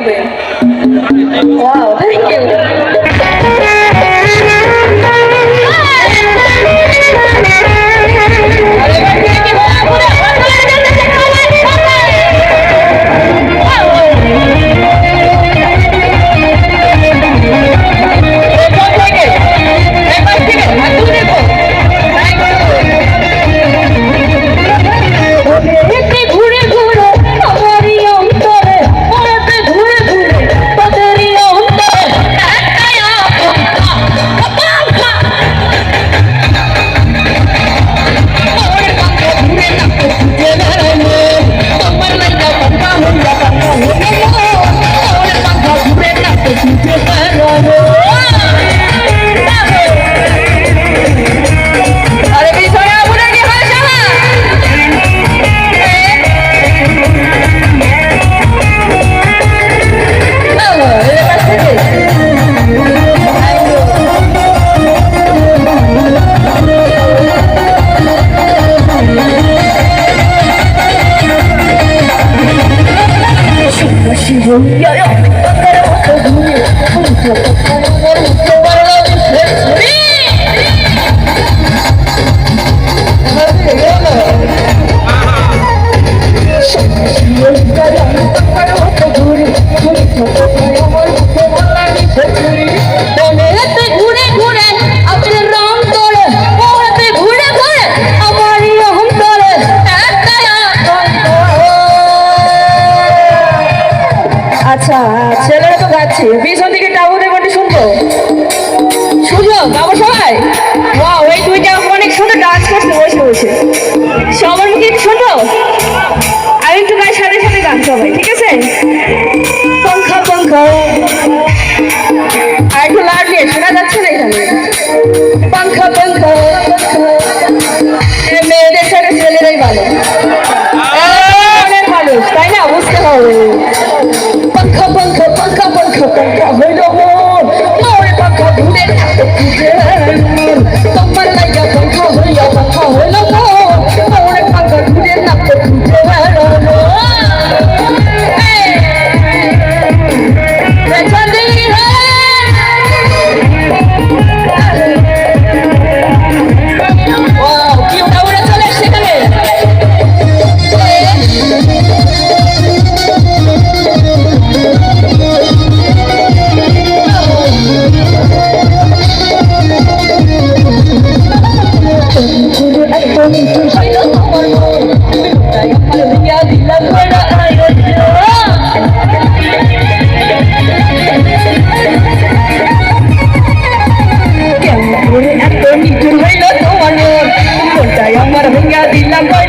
wow thank you. 有用 আচ্ছা ছেলেরা তো গাচ্ছে পিছন দিকে টাবু দেবটি শুনতো শুনলো বাবা সবাই? বা ওই দুইটা অনেক সুন্দর ডান্স করছে, বসে বসে। সবার মুখে একটু শুনব? আর একটু গায়ে সাথে সাথে গান হবে ঠিক আছে? পঙ্খা পঙ্খা। আর একটু লাড নিয়ে শোনা যাচ্ছে না এখানে? পঙ্খা পঙ্খা। মেয়েদের সাথে ছেলেরাই ভালো। তাই না? বুঝতে হবে খাবেন খাবেন খাবেন খাবেন খাবেন i Dilla Dilla Boy